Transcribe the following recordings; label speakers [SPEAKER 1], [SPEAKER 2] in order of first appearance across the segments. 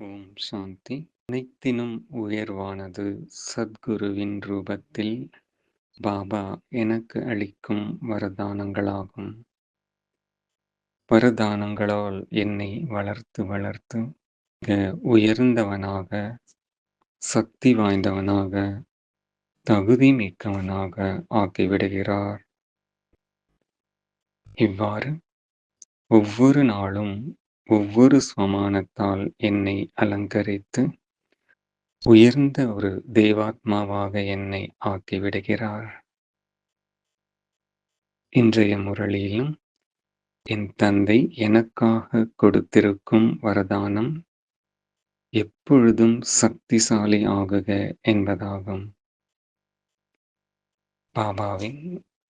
[SPEAKER 1] ஓம் சாந்தி. அனைத்தினும் உயர்வானது சத்குருவின் ரூபத்தில் பாபா எனக்கு அளிக்கும் வரதானங்களாகும். வரதானங்களால் என்னை வளர்த்து வளர்த்து உயர்ந்தவனாக சக்தி வாய்ந்தவனாக தகுதி மிக்கவனாக ஆக்கிவிடுகிறார். இவ்வாறு ஒவ்வொரு நாளும் ஒவ்வொரு ஸ்வமானத்தால் என்னை அலங்கரித்து உயர்ந்த ஒரு தேவாத்மாவாக என்னை ஆக்கிவிடுகிறார். இன்றைய முரளியிலும் என் தந்தை எனக்காக கொடுத்திருக்கும் வரதானம் எப்பொழுதும் சக்திசாலி ஆகுக என்பதாகும். பாபாவின்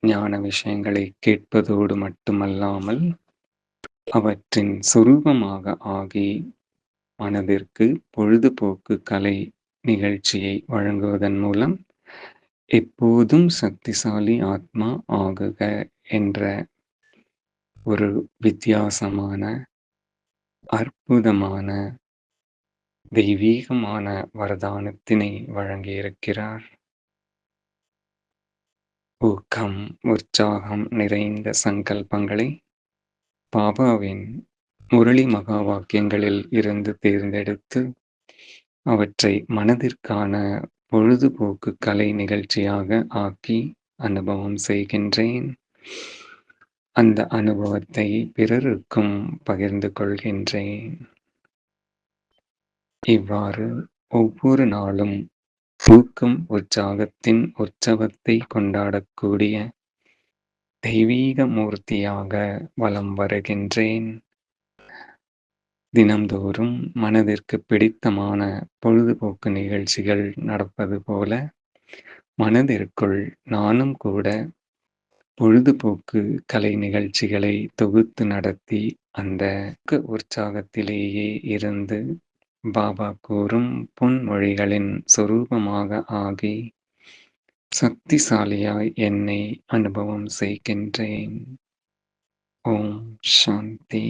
[SPEAKER 1] ஞான விஷயங்களை கேட்பதோடு மட்டுமல்லாமல் அவற்றின் சுரூபமாக ஆகி மனதிற்கு பொழுதுபோக்கு கலை நிகழ்ச்சியை வழங்குவதன் மூலம் எப்போதும் சக்திசாலி ஆத்மா ஆகுக என்ற ஒரு வித்தியாசமான அற்புதமான தெய்வீகமான வரதானத்தினை வழங்கியிருக்கிறார். ஊக்கம் உற்சாகம் நிறைந்த சங்கல்பங்களை பாபாவின் முரளி மகா வாக்கியங்களில் இருந்து தேர்ந்தெடுத்து அவற்றை மனதிற்கான பொழுதுபோக்கு கலை நிகழ்ச்சியாக ஆக்கி அனுபவம் செய்கின்றேன். அந்த அனுபவத்தை பிறருக்கும் பகிர்ந்து கொள்கின்றேன். இவ்வாறு ஒவ்வொரு நாளும் ஊக்கம் உற்சாகத்தின் உற்சவத்தை கொண்டாடக்கூடிய தெய்வீக மூர்த்தியாக வலம் வருகின்றேன். தினம்தோறும் மனதிற்கு பிடித்தமான பொழுதுபோக்கு நிகழ்ச்சிகள் நடப்பது போல மனதிற்குள் நானும் கூட பொழுதுபோக்கு கலை நிகழ்ச்சிகளை தொகுத்து நடத்தி அந்த உற்சாகத்திலேயே இருந்து பாபா கூறும் பொன்மொழிகளின் சொரூபமாக ஆகி சக்திசாலியாய் என்னை அனுபவம் செய்கின்றேன். ஓம் சாந்தி.